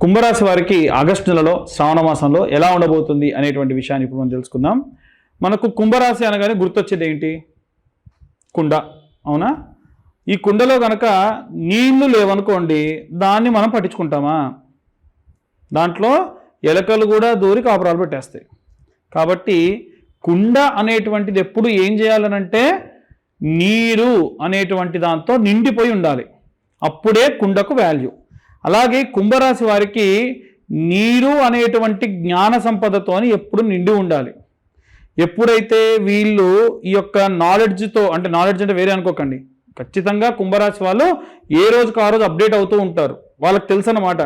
కుంభరాశి వారికి ఆగస్టు నెలలో శ్రావణ మాసంలో ఎలా ఉండబోతుంది అనేటువంటి విషయాన్ని ఇప్పుడు మనం తెలుసుకుందాం. మనకు కుంభరాశి అనగానే గుర్తొచ్చేది ఏంటి? కుండ అవునా? ఈ కుండలో కనుక నీళ్ళు లేవనుకోండి దాన్ని మనం పట్టించుకుంటామా? దాంట్లో ఎలకలు కూడా దూరి కాపురాలు పెట్టేస్తాయి. కాబట్టి కుండ అనేటువంటిది ఎప్పుడు ఏం చేయాలనంటే నీరు అనేటువంటి దాంతో నిండిపోయి ఉండాలి. అప్పుడే కుండకు వాల్యూ అలాగే కుంభరాశి వారికి నీరు అనేటువంటి జ్ఞాన సంపదతో ఎప్పుడు నిండి ఉండాలి. ఎప్పుడైతే వీళ్ళు ఈ యొక్క నాలెడ్జ్తో అంటే నాలెడ్జ్ అంటే వేరే అనుకోకండి. ఖచ్చితంగా కుంభరాశి వాళ్ళు ఏ రోజుకు ఆ రోజు అప్డేట్ అవుతూ ఉంటారు. వాళ్ళకి తెలుసు అన్నమాట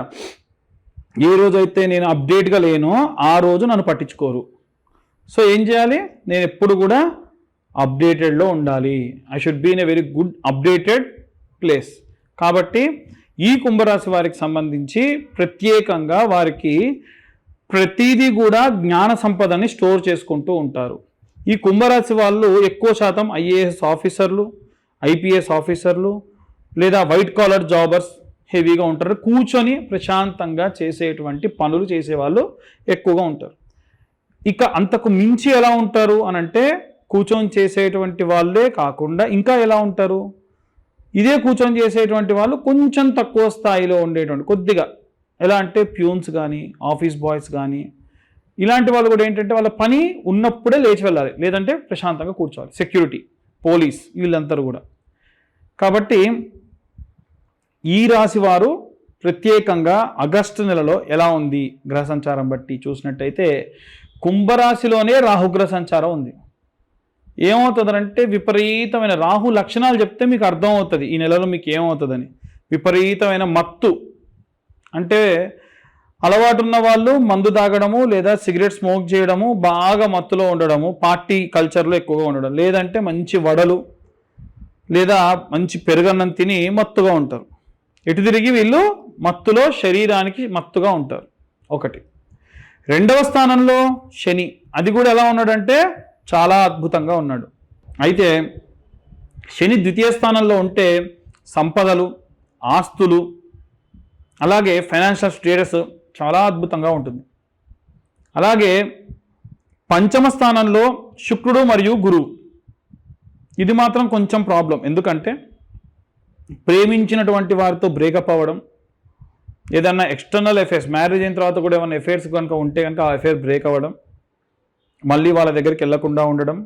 ఏ రోజైతే నేను అప్డేట్గా లేనో ఆ రోజు నన్ను పట్టించుకోరు. సో ఏం చేయాలి? నేను ఎప్పుడు కూడా అప్డేటెడ్లో ఉండాలి. I should be in a very good updated place కాబట్టి ఈ కుంభరాశి వారికి సంబంధించి ప్రత్యేకంగా వారికి ప్రతిదీ కూడా జ్ఞాన సంపదని స్టోర్ చేసుకుంటూ ఉంటారు. ఈ కుంభరాశి వాళ్ళు ఎక్కువ శాతం ఐఏఎస్ ఆఫీసర్లు ఐపీఎస్ ఆఫీసర్లు లేదా వైట్ కాలర్ జాబర్స్ హెవీగా ఉంటారు. కూర్చొని ప్రశాంతంగా చేసేటువంటి పనులు చేసేవాళ్ళు ఎక్కువగా ఉంటారు. ఇక అంతకు మించి ఎలా ఉంటారు అని అంటే కూర్చొని చేసేటువంటి వాళ్ళే కాకుండా ఇంకా ఎలా ఉంటారు? ఇదే కూర్చొని చేసేటువంటి వాళ్ళు కొంచెం తక్కువ స్థాయిలో ఉండేటువంటి కొద్దిగా. ఎలా అంటే ప్యూన్స్ కానీ ఆఫీస్ బాయ్స్ కానీ ఇలాంటి వాళ్ళు కూడా ఏంటంటే వాళ్ళ పని ఉన్నప్పుడే లేచి వెళ్ళాలి లేదంటే ప్రశాంతంగా కూర్చోవాలి. సెక్యూరిటీ పోలీస్ వీళ్ళందరూ కూడా. కాబట్టి ఈ రాశి వారు ప్రత్యేకంగా ఆగస్టు నెలలో ఎలా ఉంది? గ్రహ సంచారం బట్టి చూసినట్టయితే కుంభరాశిలోనే రాహుగ్రహ సంచారం ఉంది. ఏమవుతుందంటే విపరీతమైన రాహు లక్షణాలు చెప్తే మీకు అర్థం అవుతుంది ఈ నెలలో మీకు ఏమవుతుందని. విపరీతమైన మత్తు. అంటే అలవాటు ఉన్న వాళ్ళు మందు తాగడము లేదా సిగరెట్ స్మోక్ చేయడము బాగా మత్తులో ఉండడము పార్టీ కల్చర్లో ఎక్కువగా ఉండడం లేదంటే మంచి వడలు లేదా మంచి పెరుగన్నం తిని మత్తుగా ఉంటారు. ఎటు తిరిగి వీళ్ళు మత్తులో శరీరానికి మత్తుగా ఉంటారు. ఒకటి. రెండవ స్థానంలో శని. అది కూడా ఎలా ఉన్నాడంటే చాలా అద్భుతంగా ఉన్నాడు. అయితే శని ద్వితీయ స్థానంలో ఉంటే సంపదలు ఆస్తులు అలాగే ఫైనాన్షియల్ స్టేటస్ చాలా అద్భుతంగా ఉంటుంది. అలాగే పంచమ స్థానంలో శుక్రుడు మరియు గురువు. ఇది మాత్రం కొంచెం ప్రాబ్లం. ఎందుకంటే ప్రేమించినటువంటి వారితో బ్రేకప్ అవ్వడం ఏదన్నా ఎక్స్టర్నల్ ఎఫైర్స్ మ్యారేజ్ అయిన తర్వాత కూడా ఏమైనా ఎఫైర్స్ కనుక ఉంటే కనుక ఆ ఎఫైర్ బ్రేక్ అవ్వడం మళ్ళీ వాళ్ళ దగ్గరికి వెళ్ళకుండా ఉండడం.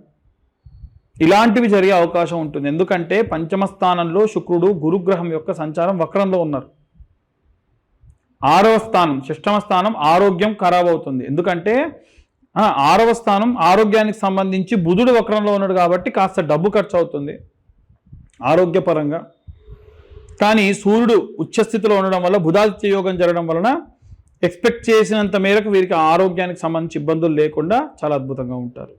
ఇలాంటివి జరిగే అవకాశం ఉంటుంది. ఎందుకంటే పంచమ స్థానంలో శుక్రుడు గురుగ్రహం యొక్క సంచారం వక్రంలో ఉన్నారు. ఆరవ స్థానం షష్టమ స్థానం ఆరోగ్యం ఖరాబ్ అవుతుంది. ఎందుకంటే ఆరవ స్థానం ఆరోగ్యానికి సంబంధించి బుధుడు వక్రంలో ఉన్నాడు కాబట్టి కాస్త డబ్బు ఖర్చు అవుతుంది ఆరోగ్యపరంగా. కానీ సూర్యుడు ఉచ్చస్థితిలో ఉండడం వల్ల బుధాదిత్య యోగం జరగడం వలన ఎక్స్పెక్ట్ చేసినంత మేరకు వీరికి ఆరోగ్యానికి సంబంధించి ఇబ్బందులు లేకుండా చాలా అద్భుతంగా ఉంటారు.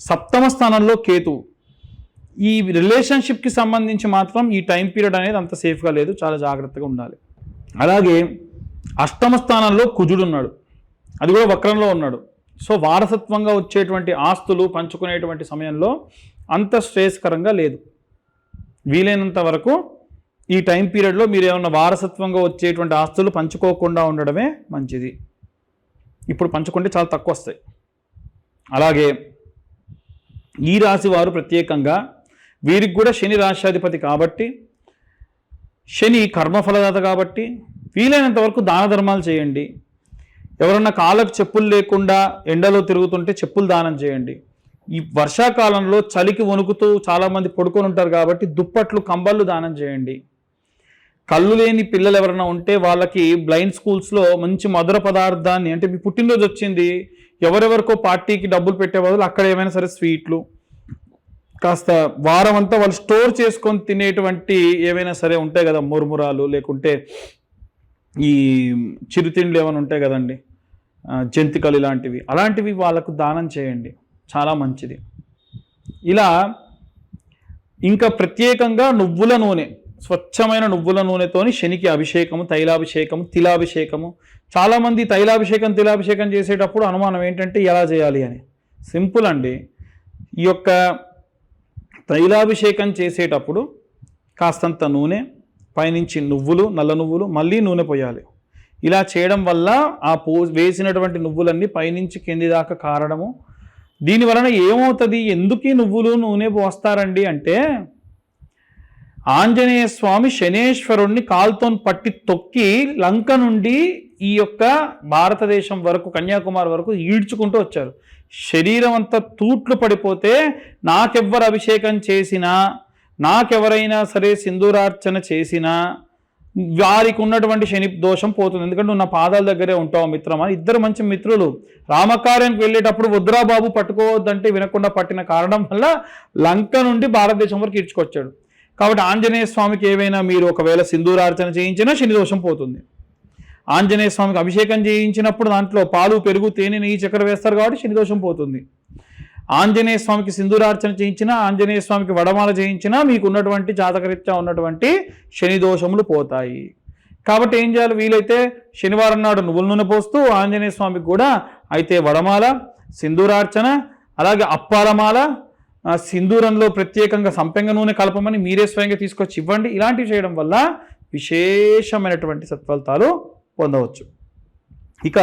సప్తమ స్థానంలో కేతు. ఈ రిలేషన్షిప్కి సంబంధించి మాత్రం ఈ టైం పీరియడ్ అనేది అంత సేఫ్గా లేదు చాలా జాగ్రత్తగా ఉండాలి. అలాగే అష్టమ స్థానంలో కుజుడు ఉన్నాడు. అది కూడా వక్రంలో ఉన్నాడు. సో వారసత్వంగా వచ్చేటువంటి ఆస్తులు పంచుకునేటువంటి సమయంలో అంత శ్రేయస్కరంగా లేదు. వీలైనంత వరకు ఈ టైం పీరియడ్లో మీరు ఏమన్నా వారసత్వంగా వచ్చేటువంటి ఆస్తులు పంచుకోకుండా ఉండడమే మంచిది. ఇప్పుడు పంచుకుంటే చాలా తక్కువ వస్తాయి అలాగే ఈ రాశి వారు ప్రత్యేకంగా వీరికి కూడా శని రాశాధిపతి కాబట్టి శని కర్మఫలదాత కాబట్టి వీలైనంత వరకు దాన ధర్మాలు చేయండి. ఎవరన్నా కాళ్ళకు చెప్పులు లేకుండా ఎండలో తిరుగుతుంటే చెప్పులు దానం చేయండి. ఈ వర్షాకాలంలో చలికి వణుకుతూ చాలామంది పడుకొని ఉంటారు కాబట్టి దుప్పట్లు కంబళ్ళు దానం చేయండి. కళ్ళు లేని పిల్లలు ఎవరైనా ఉంటే వాళ్ళకి బ్లైండ్ స్కూల్స్లో మంచి మధుర పదార్థాన్ని అంటే మీ పుట్టినరోజు వచ్చింది ఎవరెవరికో పార్టీకి డబ్బులు పెట్టే బదులు అక్కడ ఏమైనా సరే స్వీట్లు కాస్త వారం అంతా వాళ్ళు స్టోర్ చేసుకొని తినేటువంటి ఏమైనా సరే ఉంటాయి కదా మురుమురాలు లేకుంటే ఈ చిరుతిండ్లు ఏమైనా ఉంటాయి కదండి జంతికలు ఇలాంటివి. అలాంటివి వాళ్ళకు దానం చేయండి. చాలా మంచిది. ఇలా ఇంకా ప్రత్యేకంగా నువ్వుల నూనె స్వచ్ఛమైన నువ్వుల నూనెతోని శనికి అభిషేకము తైలాభిషేకము తిలాభిషేకము. చాలామంది తైలాభిషేకం తిలాభిషేకం చేసేటప్పుడు అనుమానం ఏంటంటే ఎలా చేయాలి? అని. సింపుల్ అండి. ఈ యొక్క తైలాభిషేకం చేసేటప్పుడు కాస్తంత నూనె పైనుంచి నువ్వులు నల్ల నువ్వులు మళ్ళీ నూనె పోయాలి. ఇలా చేయడం వల్ల ఆ పో వేసినటువంటి నువ్వులన్నీ పైనుంచి కింది దాకా కారడము. దీని వలన ఏమవుతుంది? ఎందుకు నువ్వులు నూనె పోస్తారండి అంటే ఆంజనేయ స్వామి శనేశ్వరుణ్ణి కాల్తో పట్టి తొక్కి లంక నుండి ఈ యొక్క భారతదేశం వరకు కన్యాకుమారి వరకు ఈడ్చుకుంటూ వచ్చారు. శరీరం అంతా తూట్లు పడిపోతే నాకెవ్వరు అభిషేకం చేసినా నాకెవరైనా సరే సింధూరార్చన చేసినా వారికి ఉన్నటువంటి శని దోషం పోతుంది. ఎందుకంటే నువ్వు నా పాదాల దగ్గరే ఉంటావు మిత్రమా? ఇద్దరు మంచి మిత్రులు. రామకార్యానికి వెళ్ళేటప్పుడు వద్రాబాబు పట్టుకోవద్దంటే వినకుండా పట్టిన కారణం వల్ల లంక నుండి భారతదేశం వరకు ఈడ్చుకొచ్చాడు. కాబట్టి ఆంజనేయ స్వామికి ఏవైనా మీరు ఒకవేళ సింధూరార్చన చేయించినా శని దోషం పోతుంది. ఆంజనేయ స్వామికి అభిషేకం చేయించినప్పుడు దాంట్లో పాలు పెరుగు తేనె నెయ్యి చక్కెర వేస్తారు కాబట్టి శని దోషం పోతుంది. ఆంజనేయ స్వామికి సింధూరార్చన చేయించినా ఆంజనేయ స్వామికి వడమాల చేయించినా మీకు ఉన్నటువంటి జాతకరీత్యా ఉన్నటువంటి శని దోషములు పోతాయి. కాబట్టి ఏం చేయాలి? వీలైతే శనివారం నాడు నువ్వుల నూనె పోస్తూ ఆంజనేయ స్వామికి కూడా అయితే వడమాల సింధూరార్చన అలాగే అప్పాలమాల సింధూరంలో ప్రత్యేకంగా సంపెంగ నూనె కలపమని మీరే స్వయంగా తీసుకొచ్చి ఇవ్వండి. ఇలాంటివి చేయడం వల్ల విశేషమైనటువంటి సత్ఫలితాలు పొందవచ్చు. ఇక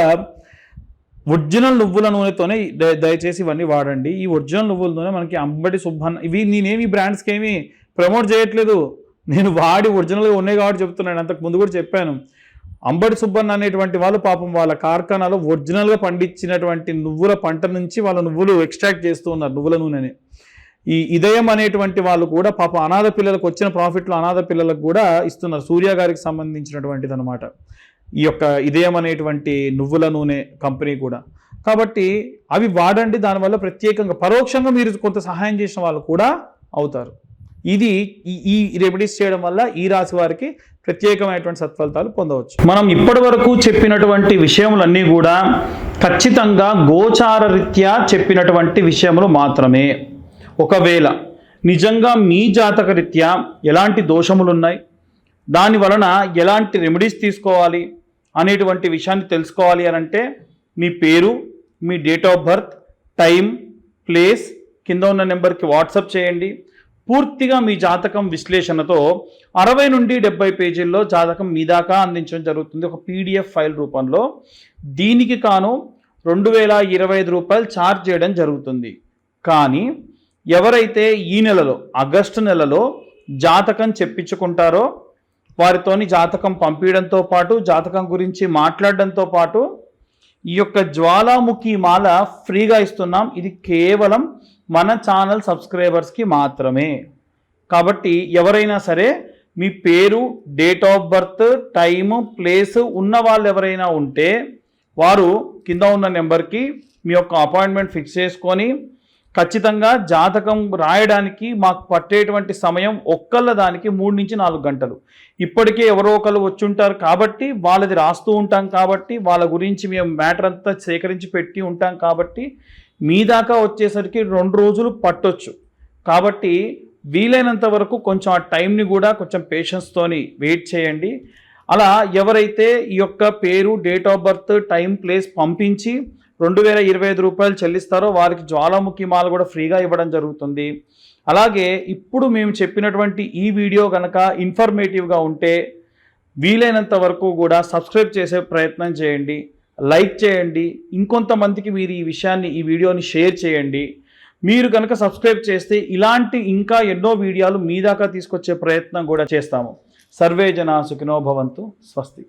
ఒరిజినల్ నువ్వుల నూనెతోనే దయ- దయచేసి ఇవన్నీ వాడండి. ఈ ఒరిజినల్ నువ్వుల నూనె మనకి అంబటి సుబ్బన్న ఇవి నేనేమి బ్రాండ్స్కి ఏమి ప్రమోట్ చేయట్లేదు. నేను వాడి ఒరిజినల్గా ఉన్నాయి కాబట్టి చెప్తున్నాను. అంతకు ముందు కూడా చెప్పాను. అంబటి సుబ్బన్న అనేటువంటి వాళ్ళు పాపం వాళ్ళ కార్ఖానాలో ఒరిజినల్గా పండించినటువంటి నువ్వుల పంట నుంచి వాళ్ళ నువ్వులు ఎక్స్ట్రాక్ట్ చేస్తూ ఉన్నారు నువ్వుల నూనెని. ఈ ఇదయం అనేటువంటి వాళ్ళు కూడా పాప అనాథ పిల్లలకు వచ్చిన ప్రాఫిట్లు అనాథ పిల్లలకు కూడా ఇస్తున్నారు. సూర్య గారికి సంబంధించినటువంటిది అనమాట ఈ యొక్క ఇదయం అనేటువంటి నువ్వుల నూనె కంపెనీ కూడా. కాబట్టి అవి వాడండి దానివల్ల ప్రత్యేకంగా పరోక్షంగా మీరు కొంత సహాయం చేసిన వాళ్ళు కూడా అవుతారు. ఇది ఈ ఈ రెమెడీస్ చేయడం వల్ల ఈ రాశి వారికి ప్రత్యేకమైనటువంటి సత్ఫలితాలు పొందవచ్చు. మనం ఇప్పటి వరకు చెప్పినటువంటి విషయములన్నీ కూడా ఖచ్చితంగా గోచార రీత్యా చెప్పినటువంటి విషయములు మాత్రమే. ఒకవేళ నిజంగా మీ జాతకరీత్యా ఎలాంటి దోషములు ఉన్నాయి దాని వలన ఎలాంటి రెమెడీస్ తీసుకోవాలి? అనేటువంటి విషయాన్ని తెలుసుకోవాలి అని అంటే మీ పేరు మీ date of birth time place కింద ఉన్న నెంబర్కి వాట్సప్ చేయండి. పూర్తిగా మీ జాతకం విశ్లేషణతో అరవై నుండి డెబ్బై పేజీల్లో జాతకం మీ దాకా అందించడం జరుగుతుంది. ఒక పీడిఎఫ్ ఫైల్ రూపంలో. దీనికి కాను రెండు వేల ఇరవై ఐదు రూపాయలు ఛార్జ్ చేయడం జరుగుతుంది. కానీ ఎవరైతే ఈ నెలలో ఆగస్టు నెలలో జాతకం చెప్పించుకుంటారో వారితోని జాతకం పంపించడంతో పాటు జాతకం గురించి మాట్లాడడంతో పాటు ఈ యొక్క జ్వాలాముఖి మాల ఫ్రీగా ఇస్తున్నాం. ఇది కేవలం మన ఛానల్ సబ్స్క్రైబర్స్కి మాత్రమే. కాబట్టి ఎవరైనా సరే మీ పేరు date of birth time place ఉన్న వాళ్ళు ఎవరైనా ఉంటే వారు కింద ఉన్న నెంబర్కి మీ యొక్క అపాయింట్మెంట్ ఫిక్స్ చేసుకొని ఖచ్చితంగా జాతకం రాయడానికి మాకు పట్టేటువంటి సమయం ఒక్కళ్ళ దానికి మూడు నుంచి నాలుగు గంటలు. ఇప్పటికే ఎవరో ఒకరు వచ్చి ఉంటారు కాబట్టి వాళ్ళది రాస్తూ ఉంటాం కాబట్టి వాళ్ళ గురించి మేము మ్యాటర్ అంతా సేకరించి పెట్టి ఉంటాం కాబట్టి మీ దాకా వచ్చేసరికి రెండు రోజులు పట్టొచ్చు. కాబట్టి వీలైనంత వరకు కొంచెం ఆ టైంని కూడా కొంచెం పేషెన్స్తోని వెయిట్ చేయండి. అలా ఎవరైతే ఈ యొక్క పేరు date of birth time place పంపించి రెండు వేల ఇరవై ఐదు రూపాయలు చెల్లిస్తారో వారికి జ్వాలాముఖి మాల కూడా ఫ్రీగా ఇవ్వడం జరుగుతుంది. అలాగే ఇప్పుడు మేము చెప్పినటువంటి ఈ వీడియో కనుక ఇన్ఫర్మేటివ్గా ఉంటే వీలైనంత వరకు కూడా సబ్స్క్రైబ్ చేసే ప్రయత్నం చేయండి లైక్ చేయండి ఇంకొంతమందికి మీరు ఈ విషయాన్ని ఈ వీడియోని షేర్ చేయండి. మీరు కనుక సబ్స్క్రైబ్ చేస్తే ఇలాంటి ఇంకా ఎన్నో వీడియోలు మీ దాకా తీసుకొచ్చే ప్రయత్నం కూడా చేస్తాము. సర్వే జనా సుఖినో భవంతు స్వస్తి.